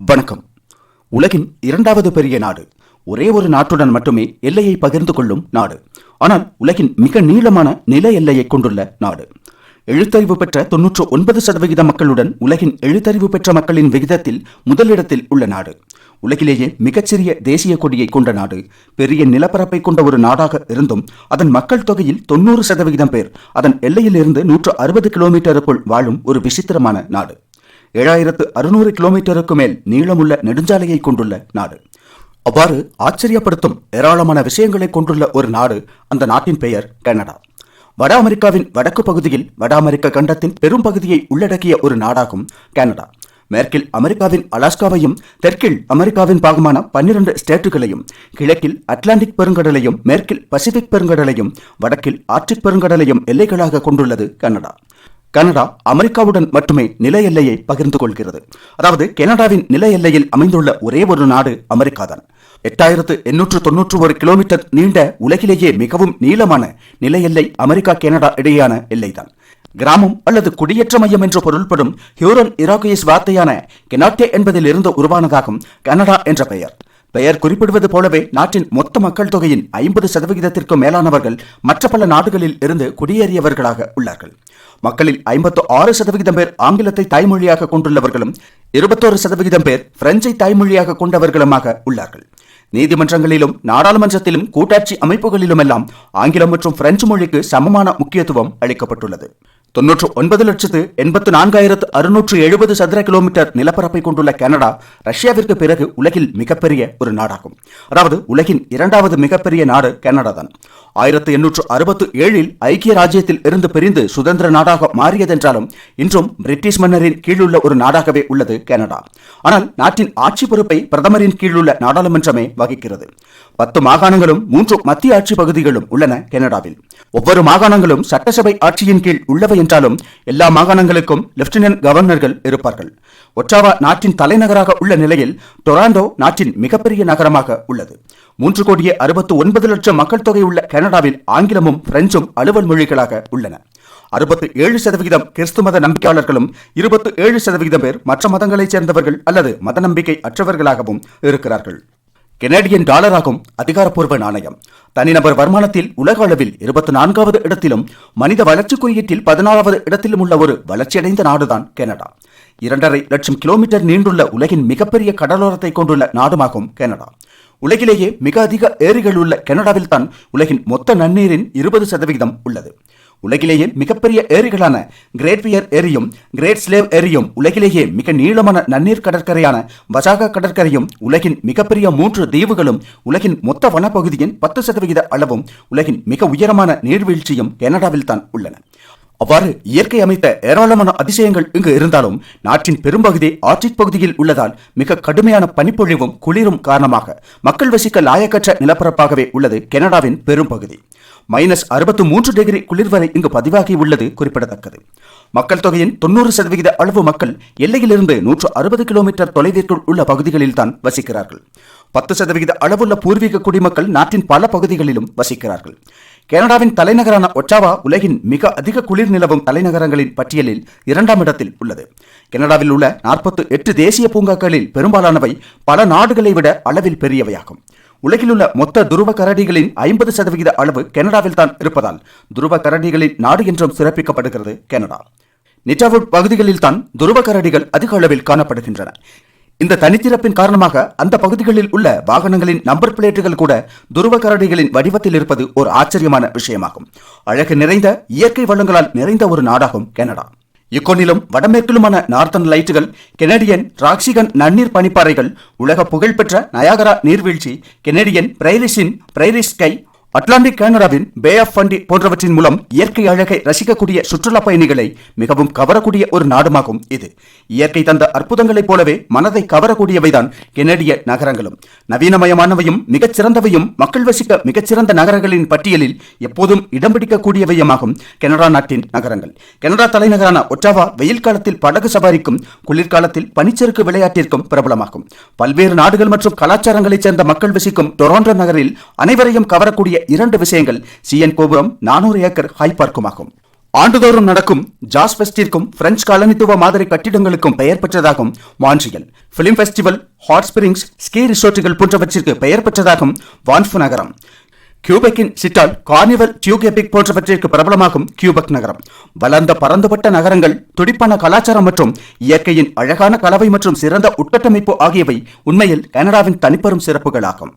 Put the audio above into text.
வணக்கம். உலகின் இரண்டாவது பெரிய நாடு. ஒரே ஒரு நாட்டுடன் மட்டுமே எல்லையை பகிர்ந்து கொள்ளும் நாடு. ஆனால் உலகின் மிக நீளமான நில எல்லையை கொண்டுள்ள நாடு. எழுத்தறிவு பெற்ற தொன்னூற்று ஒன்பது சதவிகித மக்களுடன் உலகின் எழுத்தறிவு பெற்ற மக்களின் விகிதத்தில் முதலிடத்தில் உள்ள நாடு. உலகிலேயே மிகச்சிறிய தேசிய கொடியை கொண்ட நாடு. பெரிய நிலப்பரப்பை கொண்ட ஒரு நாடாக இருந்தும் அதன் மக்கள் தொகையில் தொண்ணூறு சதவிகிதம் பேர் அதன் எல்லையிலிருந்து நூற்று அறுபது கிலோமீட்டருக்குள் வாழும் ஒரு விசித்திரமான நாடு. ஏழாயிரத்து அறுநூறு கிலோமீட்டருக்கு மேல் நீளமுள்ள நெடுஞ்சாலையை கொண்டுள்ள நாடு. அவ்வாறு ஆச்சரியப்படுத்தும் ஏராளமான விஷயங்களை கொண்டுள்ள ஒரு நாடு அந்த நாட்டின் பெயர் கனடா. வட அமெரிக்காவின் வடக்கு பகுதியில் வட அமெரிக்க கண்டத்தின் பெரும் பகுதியை உள்ளடக்கிய ஒரு நாடாகும் கனடா. மேற்கில் அமெரிக்காவின் அலாஸ்காவையும் தெற்கில் அமெரிக்காவின் பாகமான பன்னிரண்டு ஸ்டேட்டுகளையும் கிழக்கில் அட்லாண்டிக் பெருங்கடலையும் மேற்கில் பசிபிக் பெருங்கடலையும் வடக்கில் ஆர்டிக் பெருங்கடலையும் எல்லைகளாக கொண்டுள்ளது கனடா. கனடா அமெரிக்காவுடன் மட்டுமே நில எல்லையை பகிர்ந்து கொள்கிறது. அதாவது கனடாவின் நில எல்லையில் அமைந்துள்ள ஒரே ஒரு நாடு அமெரிக்கா தான் எட்டாயிரத்து எண்ணூற்று தொன்னூற்று ஒரு கிலோமீட்டர் நீண்ட உலகிலேயே மிகவும் நீளமான நில எல்லை அமெரிக்கா கனடா இடையேயான எல்லைதான். கிராமம் அல்லது குடியேற்ற மையம் என்று பொருள்படும் ஹியூரன் இராகியஸ் வார்த்தையான கெனாட்டே என்பதில் இருந்து உருவானதாகும் கனடா என்ற பெயர். பெயர் குறிப்பிடுவது போலவே நாட்டின் மொத்த மக்கள் தொகையின் ஐம்பது சதவிகிதத்திற்கும் மேலானவர்கள் மற்ற பல நாடுகளில் இருந்து குடியேறியவர்களாக உள்ளார்கள். மக்களில் ஐம்பத்து ஆறு சதவிகிதம் பேர் ஆங்கிலத்தை தாய்மொழியாக கொண்டுள்ளவர்களும் இருபத்தோரு சதவிகிதம் பேர் பிரெஞ்சை தாய்மொழியாக கொண்டவர்களுமாக உள்ளார்கள். நீதிமன்றங்களிலும் நாடாளுமன்றத்திலும் கூட்டாட்சி அமைப்புகளிலுமெல்லாம் ஆங்கிலம் மற்றும் பிரெஞ்சு மொழிக்கு சமமான முக்கியத்துவம் அளிக்கப்பட்டுள்ளது. தொன்னூற்று ஒன்பது லட்சத்து எண்பத்து நான்காயிரத்து அறுநூற்று எழுபது சதுர கிலோமீட்டர் நிலப்பரப்பை கொண்டுள்ள கனடா ரஷ்யாவிற்கு பிறகு உலகில் மிகப்பெரிய ஒரு நாடாகும். அதாவது உலகின் இரண்டாவது மிகப்பெரிய நாடு கனடா தான் ஆயிரத்து எண்ணூற்று அறுபத்து ஏழில் ஐக்கிய ராஜ்யத்தில் இருந்து பிரிந்து சுதந்திர நாடாக மாறியதென்றாலும் இன்றும் பிரிட்டிஷ் மன்னரின் கீழுள்ள ஒரு நாடாகவே உள்ளது கனடா. ஆனால் நாட்டின் ஆட்சி பொறுப்பை பிரதமரின் கீழுள்ள நாடாளுமன்றமே வகிக்கிறது. பத்து மாகாணங்களும் மூன்று மத்திய ஆட்சி பகுதிகளும் உள்ளன கனடாவில். ஒவ்வொரு மாகாணங்களும் சட்டசபை ஆட்சியின் கீழ் உள்ளவை என்றாலும் எல்லா மாகாணங்களுக்கும் லெப்டினன்ட் கவர்னர்கள் இருப்பார்கள். ஒற்றாவா நாட்டின் தலைநகராக உள்ள நிலையில் டொராண்டோ நாட்டின் மிகப்பெரிய நகரமாக உள்ளது. மூன்று கோடியே அறுபத்து ஒன்பது லட்சம் மக்கள் தொகை உள்ள கனடாவில் ஆங்கிலமும் பிரெஞ்சும் அலுவல் மொழிகளாக உள்ளன. அறுபத்து ஏழு சதவிகிதம் கிறிஸ்து மத நம்பிக்கையாளர்களும் இருபத்து ஏழு சதவிகிதம் பேர் மற்ற மதங்களைச் சேர்ந்தவர்கள் அல்லது மத நம்பிக்கை அற்றவர்களாகவும் இருக்கிறார்கள். கெனடியன் டாலராகும் அதிகாரப்பூர்வ நாணயம். தனிநபர் வருமானத்தில் உலக அளவில் இருபத்தி நான்காவது இடத்திலும் மனித வளர்ச்சி குறியீட்டில் பதினாறாவது இடத்திலும் உள்ள ஒரு வளர்ச்சியடைந்த நாடுதான் கனடா. இரண்டரை லட்சம் கிலோமீட்டர் நீண்டுள்ள உலகின் மிகப்பெரிய கடலோரத்தை கொண்டுள்ள நாடுமாகும் கனடா. உலகிலேயே மிக அதிக ஏரிகள் உள்ள கனடாவில் தான் உலகின் மொத்த நன்னீரின் இருபது சதவிகிதம் உள்ளது. உலகிலேயே மிகப்பெரிய ஏரிகளான கிரேட் பியர் ஏரியும் கிரேட் ஸ்லேவ் ஏரியும் உலகிலேயே மிக நீளமான நன்னீர் கடற்கரையான வசாகா கடற்கரையும் உலகின் மிகப்பெரிய மூன்று தீவுகளும் உலகின் மொத்த வனப்பகுதியின் பத்து சதவிகித அளவும் உலகின் மிக உயரமான நீர்வீழ்ச்சியும் கனடாவில் தான் உள்ளன. அவ்வாறு இயற்கை அமைத்த ஏராளமான அதிசயங்கள் இங்கு இருந்தாலும் நாட்டின் பெரும்பகுதி ஆர்டிக் பகுதியில் உள்ளதால் மிக கடுமையான பனிப்பொழிவும் குளிரும் காரணமாக மக்கள் வசிக்க லாயக்கற்ற நிலப்பரப்பாகவே உள்ளது கனடாவின் பெரும்பகுதி. மைனஸ் அறுபத்து மூன்று டிகிரி குளிர் வரை இங்கு பதிவாகி உள்ளது குறிப்பிடத்தக்கது. மக்கள் தொகையின் தொண்ணூறு சதவிகித அளவு மக்கள் எல்லையிலிருந்து நூற்று அறுபது கிலோமீட்டர் தொலைவிற்குள் உள்ள பகுதிகளில் தான் வசிக்கிறார்கள். பத்து சதவிகித அளவுள்ள பூர்வீக குடிமக்கள் நாட்டின் பல பகுதிகளிலும் வசிக்கிறார்கள். கனடாவின் தலைநகரான ஒட்டாவா உலகின் மிக அதிக குளிர் நிலவும் தலைநகரங்களின் பட்டியலில் இரண்டாம் இடத்தில் உள்ளது. கனடாவில் உள்ள நாற்பத்து எட்டு தேசிய பூங்காக்களில் பெரும்பாலானவை பல நாடுகளை விட அளவில் பெரியவையாகும். உலகிலுள்ள மொத்த துருவ கரடிகளின் ஐம்பது சதவிகித அளவு கனடாவில் தான் இருப்பதால் துருவ கரடிகளின் நாடு என்றும் சிறப்பிக்கப்படுகிறது கனடா. நிட்டாவுட் பகுதிகளில் தான் துருவ கரடிகள் அதிக அளவில் காணப்படுகின்றன. இந்த தனித்திறப்பின் காரணமாக அந்த பகுதிகளில் உள்ள வாகனங்களின் நம்பர் பிளேட்டுகள் கூட துருவ கரடிகளின் வடிவத்தில் இருப்பது ஒரு ஆச்சரியமான விஷயமாகும். அழகு நிறைந்த இயற்கை வளங்களால் நிறைந்த ஒரு நாடாகும் கனடா. இக்கொன்னிலும் வடமேற்கிலுமான நார்த்தன் லைட்டுகள் கெனடியன் ராக்சிகன் நன்னீர் பனிப்பாறைகள் உலக புகழ்பெற்ற நயாகரா நீர்வீழ்ச்சி கெனடியன் பிரைரிஷின் பிரைரிஷ் கை அட்லாண்டிக் கனடாவின் பே ஆஃப் ஃபண்டி போன்றவற்றின் மூலம் இயற்கை அழகை ரசிக்கக்கூடிய சுற்றுலா பயணிகளை மிகவும் கவரக்கூடிய ஒரு நாடுமாகும் இது. இயற்கை தந்த அற்புதங்களைப் போலவே மனதை கவரக்கூடியவைதான் கெனடிய நகரங்களும். நவீனமயமானவையும் மிகச்சிறந்தவையும் மக்கள் வசிக்க மிகச்சிறந்த நகரங்களின் பட்டியலில் எப்போதும் இடம் பிடிக்கக்கூடியவையுமாகும் கனடா நாட்டின் நகரங்கள். கனடா தலைநகரான ஒட்டாவா வெயில் காலத்தில் படகு சவாரிக்கும் குளிர்காலத்தில் பனிச்சறுக்கு விளையாட்டிற்கும் பிரபலமாகும். பல்வேறு நாடுகள் மற்றும் கலாச்சாரங்களைச் சேர்ந்த மக்கள் வசிக்கும் டொராண்டோ நகரில் அனைவரையும் கவரக்கூடிய இரண்டு விஷயங்கள் சிஎன் கோபுரம் நானூறு ஏக்கர் ஹை பார்க்குமாகும். ஆண்டுதோறும் நடக்கும் ஜாஸ் ஃபெஸ்டிற்கும் பிரெஞ்சு காலனித்துவ மாதிரி கட்டிடங்களுக்கும் பெயர் பெற்றதாகும் Montreal film festival hot springs ski ரிசோர்ட்டுகள் போன்றவற்றிற்கு பெயர் பெற்றதாகும் வான்ஃபு நகரம். கியூபெக்கின் சிட்டால் கார்னிவல் டியூகேபிக் போன்றவற்றிற்கு பிரபலமாகும் கியூபெக் நகரம். வளர்ந்த பரந்துபட்ட நகரங்கள் துடிப்பான கலாச்சாரம் மற்றும் இயற்கையின் அழகான கலவை மற்றும் சிறந்த உட்கட்டமைப்பு ஆகியவை உண்மையில் கனடாவின் தனிப்பெரும் சிறப்புகளாகும்.